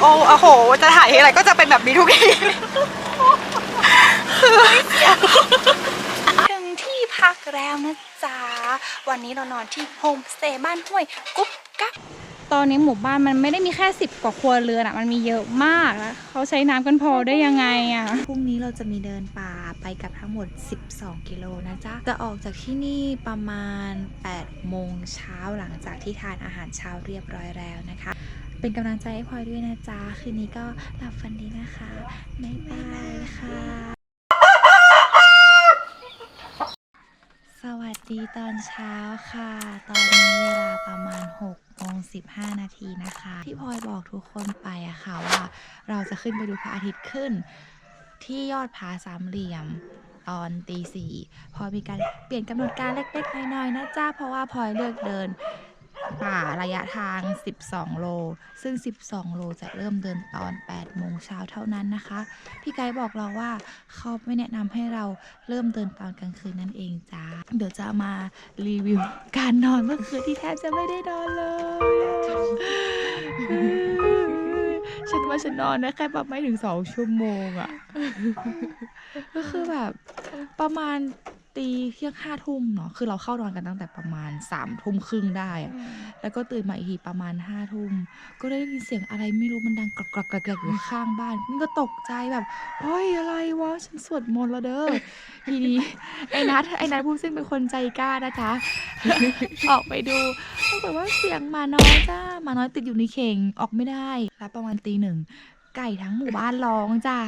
โอ้โอ้โห จะถ่ายอะไรก็จะเป็นแบบนี้ทุกทีถึงที่พักแล้วนะจ๊ะ วันนี้เรานอนที่โฮมสเตย์บ้านห้วยกุ๊บกั๊บตอนนี้หมู่บ้านมันไม่ได้มีแค่สิบกว่าครัวเรือนอะมันมีเยอะมากแล้วเขาใช้น้ำกันพอได้ยังไงอะพรุ่งนี้เราจะมีเดินป่าไปกับทั้งหมด 12 กิโลนะจ๊ะ จะออกจากที่นี่ประมาณ8โมงเช้าหลังจากที่ทานอาหารเช้าเรียบร้อยแล้วนะคะ เป็นกำลังใจให้พลอยด้วยนะจ๊ะ คืนนี้ก็หลับฝันดีนะคะบ๊ายบายค่ะ สวัสดีตอนเช้าค่ะ ตอนนี้เวลาประมาณ6โมง15 นาทีนะคะ ที่พลอยบอกทุกคนไปอะค่ะว่าเราจะขึ้นไปดูพระอาทิตย์ขึ้น ที่ยอดผาสามเหลี่ยมตอนตีสี่พลอยมีการเปลี่ยนกำหนดการเล็กๆน้อยๆนะจ้าเพราะว่าพลอยเลือกเดิน ป่าระยะทาง 12 โล ซึ่ง 12 โลจะเริ่มเดินตอน 8 โมงเช้าเท่านั้นนะคะ พี่ไกด์บอกเราว่าเขาไม่แนะนำให้เราเริ่มเดินตอนกลางคืนนั่นเองจ้า เดี๋ยวจะมารีวิวการนอนเมื่อคืนที่แทบจะไม่ได้นอนเลย ฉันว่าฉันนอนได้แค่ประมาณไม่ถึงสองชั่วโมงอะ ก็คือแบบประมาณ ตีเที่ยงห้าทุ่มเนาะคือเราเข้านอนกันตั้งแต่ประมาณสามทุ่มครึ่งได้อะแล้วก็ตื่นมาอีกทีประมาณห้าทุ่มก็ได้ยินเสียงอะไรไม่รู้มันดังกรอกกรอกกรอกกรอกอยู่ข้างบ้านมันก็ตกใจแบบเฮ้ยอะไรวะฉันสวดมนต์แล้วเด้อทีนี้ไอ้นัทไอ้นัทผู้ซึ่งเป็นคนใจกล้านะจ๊ะออกไปดูปรากฏว่าเสียงหมาน้อยจ้าหมาน้อยติดอยู่ในเข่งออกไม่ได้แล้วประมาณตีหนึ่ง ไก่ทั้งหมู่บ้านร้องจ้า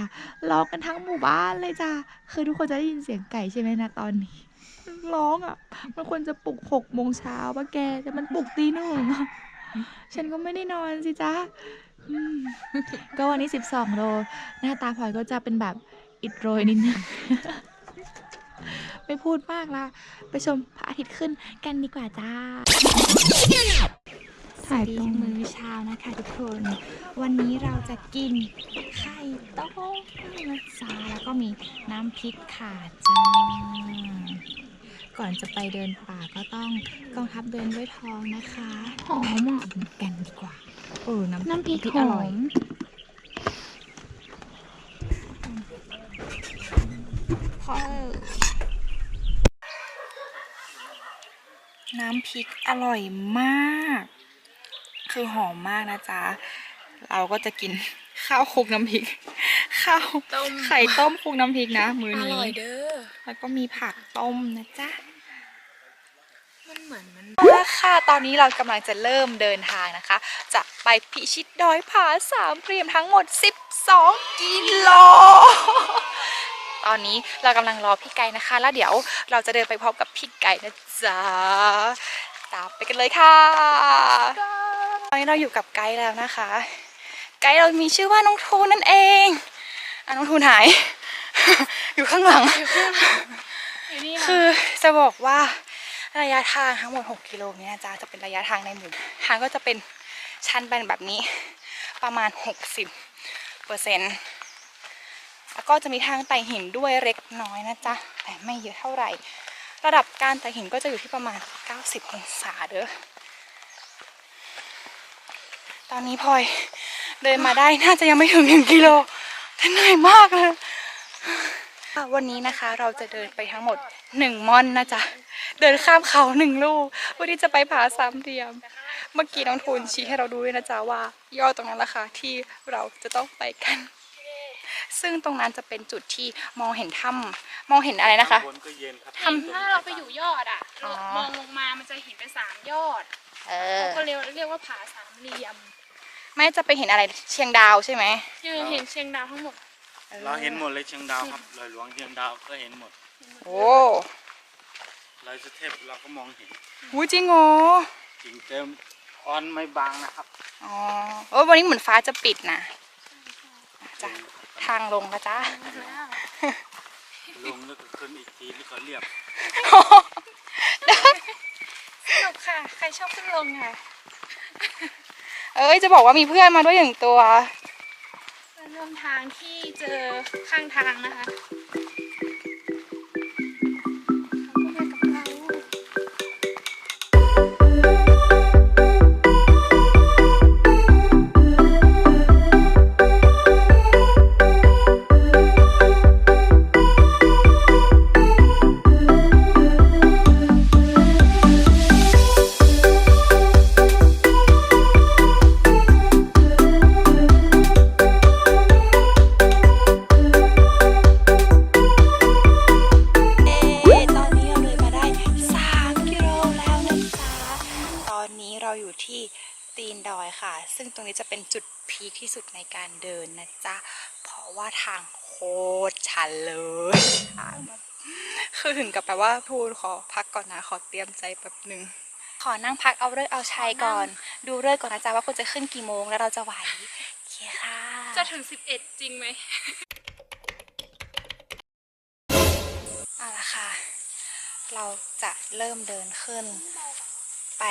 ร้องกันทั้งหมู่บ้านเลยจ้าคือทุกคนจะได้ยินเสียงไก่ใช่ไหมนะตอนนี้ร้องอะ มันควรจะปลุกหกโมงเช้าป่ะแกแต่มันปลุกตีหนึ่งฉันก็ไม่ได้นอนสิจ้าก็วันนี้สิบสองโล หน้าตาพลอยก็จะเป็นแบบอิดโรยนิดนึงไม่พูดมากละ ไปชมพระอาทิตย์ขึ้นกันดีกว่าจ้า ถ่ายดีตรงมื้อเช้านะคะทุกคน วันนี้เราจะกินไข่ต้มนะจ๊ะแล้วก็มีน้ำพริกขาจ้าก่อนจะไปเดินป่าก็ต้องกองทัพเดินด้วยท้องนะคะหอมอะกินกันดีกว่าเออน้ำน้ำพริกอร่อยหอมพอน้ำพริกอร่อยมาก คือหอมมากนะจ๊ะ เราก็จะกินข้าวคลุกน้ำพริก ข้าวต้มไข่ต้มคลุกน้ำพริกนะ มืออนี้ร่อยเด้อ แล้วก็มีผักต้มนะจ๊ะมันเหมือนมันเอาละค่ะตอนนี้เรากำลังจะเริ่มเดินทางนะคะ จะไปพิชิตดอยผาสามเปรียมทั้งหมด 12 กิโล ตอนนี้เรากำลังรอพี่ไก่นะคะ แล้วเดี๋ยวเราจะเดินไปพร้อมกับพี่ไก่นะจ๊ะ ตามไปกันเลยค่ะต อนนี้เราอยู่กับไกด์แล้วนะคะ ไกด์เรามีชื่อว่าน้องทูนนั่นเองอะน้องทูนหาย อยู่ข้างหลัง คือจะบอกว่าระยะทางทั้งหมด 6 กิโลเมตรนะจ๊ะจะเป็นระยะทางในหมู่ทางก็จะเป็นชันแบนแบบนี้ประมาณ 60เปอร์เซ็นต์แล้วก็จะมีทางไต่หินด้วยเล็กน้อยนะจ๊ะแต่ไม่เยอะเท่าไหร่ ระดับการไต่หินก็จะอยู่ที่ประมาณ 90 องศาเด้อ ตอนนี้พลอยเดินมาได้น่าจะยังไม่ถึง1กิโลแต่เหนื่อยมากเลยค่ะวันนี้นะคะเราจะเดินไปทั้งหมดหนึ่งม่อนนะจ๊ะเดินข้ามเขาหนึ่งลูกวันนี้จะไปผาสามเหลี่ยม เมื่อกี้น้องทูนชี้ให้เราดูด้วยนะจ๊ะว่ายอดตรงนั้นแหละค่ะที่เราจะต้องไปกัน ซึ่งตรงนั้นจะเป็นจุดที่มองเห็นถ้ำมองเห็นอะไรนะคะบนก็เย็นครับทำถ้าเราไปอยู่ยอดอะอ๋อมองลงมามันจะเห็นเป็นสามยอดเออก็เรียกเรียกว่าผาสามเหลี่ยม แม่จะไปเห็นอะไรเชียงดาวใช่ไหมเนี่ยเห็นเชียงดาวทั้งหมด เราเห็นหมดเลยเชียงดาวครับลอยหลวงเชียงดาวก็เห็นหมดโอ้ลอยสุเทพเราก็มองเห็นหูจริงเหรอจริงเติมออนไม่บางนะครับอ๋อเออวันนี้เหมือนฟ้าจะปิดนะจ้ะทางลงนะจ๊ะลงแล้วก็ขึ้นอีกทีแล้วก็เรียบสนุกค่ะ ใครชอบขึ้นลงค่ะ เอ้ยจะบอกว่ามีเพื่อนมาด้วยหนึ่งตัวเป็นเริ่มทางที่เจอข้างทางนะคะ ที่สุดในการเดินนะจ๊ะ เพราะว่าทางโคตรชันเลยทางแบบคือถึงกับแบบว่าพูดขอพักก่อนนะ ขอเตรียมใจแป๊บหนึ่งขอนั่งพักเอาเลิกษ์เอาชัยก่อน ดูเลิกษ์ก่อนนะจ๊ะว่าคุณจะขึ้นกี่โมงแล้วเราจะไหวโอเคค่ะ จะถึง 11 จริงไหมเอาละค่ะ เราจะเริ่มเดินขึ้นไป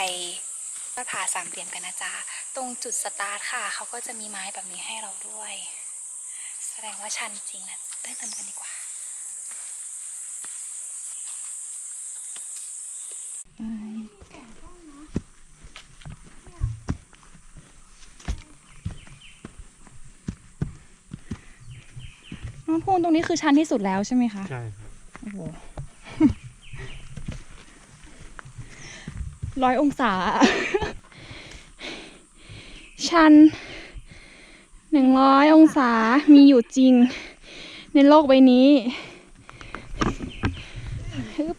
ยอดผาสามเหลี่ยมกันนะจ๊ะ ตรงจุดสตาร์ทค่ะ เขาก็จะมีไม้แบบนี้ให้เราด้วย แสดงว่าชันจริงนะเดินตามกันดีกว่า น้องพูนตรงนี้คือชันที่สุดแล้วใช่ไหมคะ ใช่ครับ โอ้โหร้อยองศา ชันหนึ่งร้อยองศามีอยู่จริง ในโลกใบนี้ฮึบ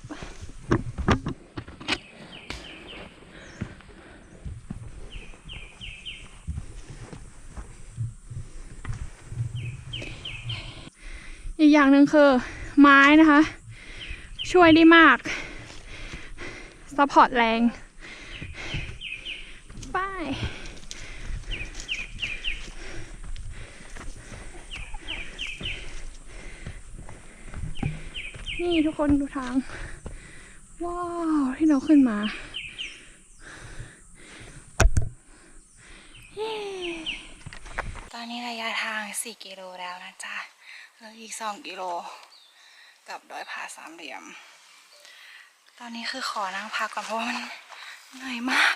อีกอย่างหนึ่งคือ ไม้นะคะ ช่วยได้มากซัพพอร์ตแรง ป้าย นี่ทุกคนดูทาง ว้าว ที่เราขึ้นมาเย้ตอนนี้ระยะทาง 4 กิโลแล้วนะจ๊ะแล้วอีก 2 กิโล กับดอยผาสามเหลี่ยม ตอนนี้คือขอนั่งพักก่อนเพราะว่ามันเหนื่อยมาก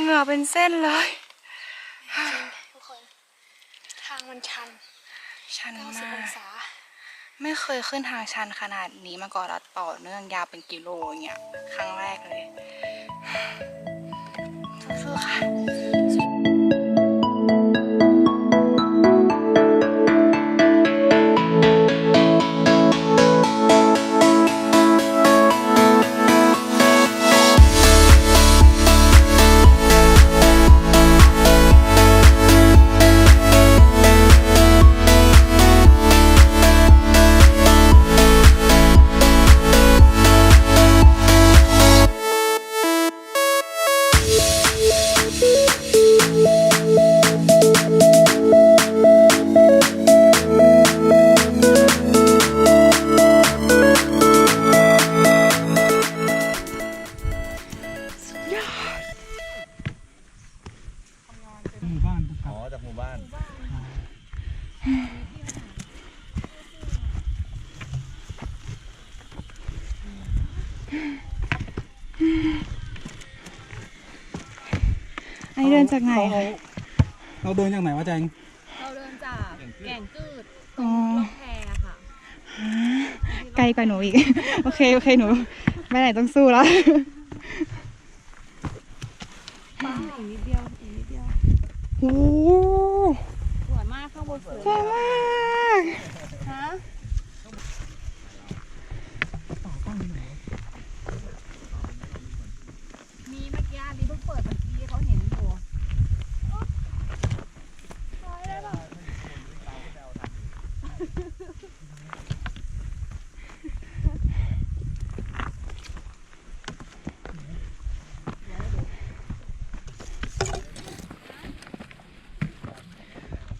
เหงื่อเป็นเส้นเลยทุกคน ทางมันชัน ชัน90มาอกงศา ไม่เคยขึ้นทางชันขนาดนี้มาก่อนแล้วต่อเนื่องยาวเป็นกิโลอย่างเงี้ยครั้งแรกเลยสู้ๆค่ะ เดินจากไหนเราเราเดินจากไหนวะแจงเราเดินจากแก่งกืดอ๋อล่องแพค่ะไกลกว่าหนูอีก โอเค โอเคหนูไม่ไหนต้องสู้แล้วป้าอีกนิดเดียวอีกนิดเดียวโอ้โหสวยมากข้างบนสวยสวยมากฮะมีเมื่อกี้อันนี้เพิ่งเปิดเมื่อกี้เขาเห็นอยู่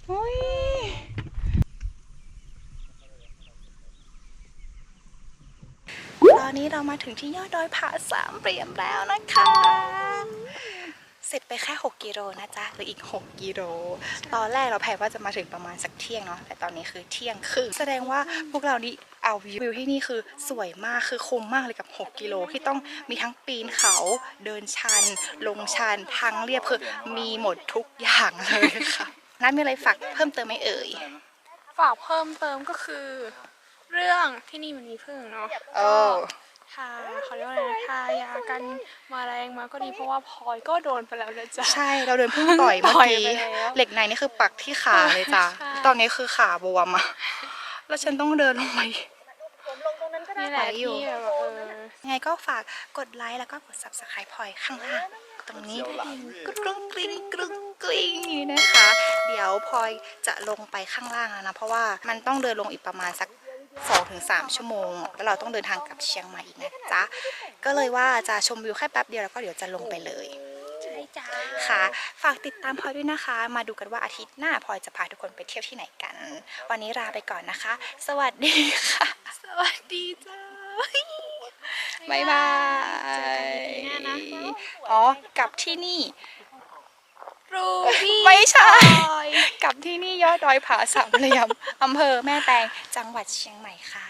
โอ้ย ตอ นนี้เรามาถึงที่ยอดดอยผาสามเหลี่ยมแล้วนะคะ เสร็จไปแค่ 6 กิโลนะจ๊ะหรืออีก 6 กิโล ตอนแรกเราแพลนว่าจะมาถึงประมาณสักเที่ยงเนาะ แต่ตอนนี้คือเที่ยงครึ่งแสดงว่าพวกเรานี่เอาวิวที่นี่คือสวยมากคือคุ้มมากเลยกับ 6 กิโลที่ต้องมีทั้งปีนเขาเดินชัน ลงชันทางเรียบคือมีหมดทุกอย่างเลยค่ะนัดมีอะไรฝากเพิ่มเติมไหมเอ่ย ฝากเพิ่มเติมก็คือ เรื่องที่นี่มันมีพึ่งเนาะโอ้ ทาเขาเรียกว่าอะไรนะทายากันแมาแรงมาก็ดีเพราะว่าพลอยก็โดนไปแล้วนะจ๊ะ ใช่เราเดินเพิ่งต่อยเมื่อต่อยกี้ไปแล้วเหล็กในนี่คือปักที่ขาเลยจ้ะใช่ ตอนนี้คือขาบวมอะแล้วฉันต้องเดินลงไปนี่แหละไปอยู่ที่แบบเออ ยังไงก็ฝากกดไลค์แล้วก็กด subscribe พลอยข้างล่างตรงนี้กรุงกริ้งกรุงกริ้งนี่นะคะ เดี๋ยวพลอยจะลงไปข้างล่างแล้วนะ เพราะว่ามันต้องเดินลงอีกประมาณสัก 2-3 ชั่วโมง แล้วเราต้องเดินทางกลับเชียงใหม่อีกนะจ๊ะ ก็เลยว่าจะชมวิวแค่แป๊บเดียวแล้วก็เดี๋ยวจะลงไปเลยใช่จ้าค่ะ ฝากติดตามพลอยด้วยนะคะ มาดูกันว่าอาทิตย์หน้าพลอยจะพาทุกคนไปเที่ยวที่ไหนกัน วันนี้ลาไปก่อนนะคะ สวัสดีค่ะ สวัสดีจ้าบายบาเจอกันยปีหน้านะอ๋อ กลับที่นี่ รูบี้ไม่ใช่กับที่นี่ยอดดอยผาสามเหลี่ยมอำเภอแม่แตงจังหวัดเชียงใหม่ค่ะ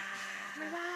บ๊ายบาย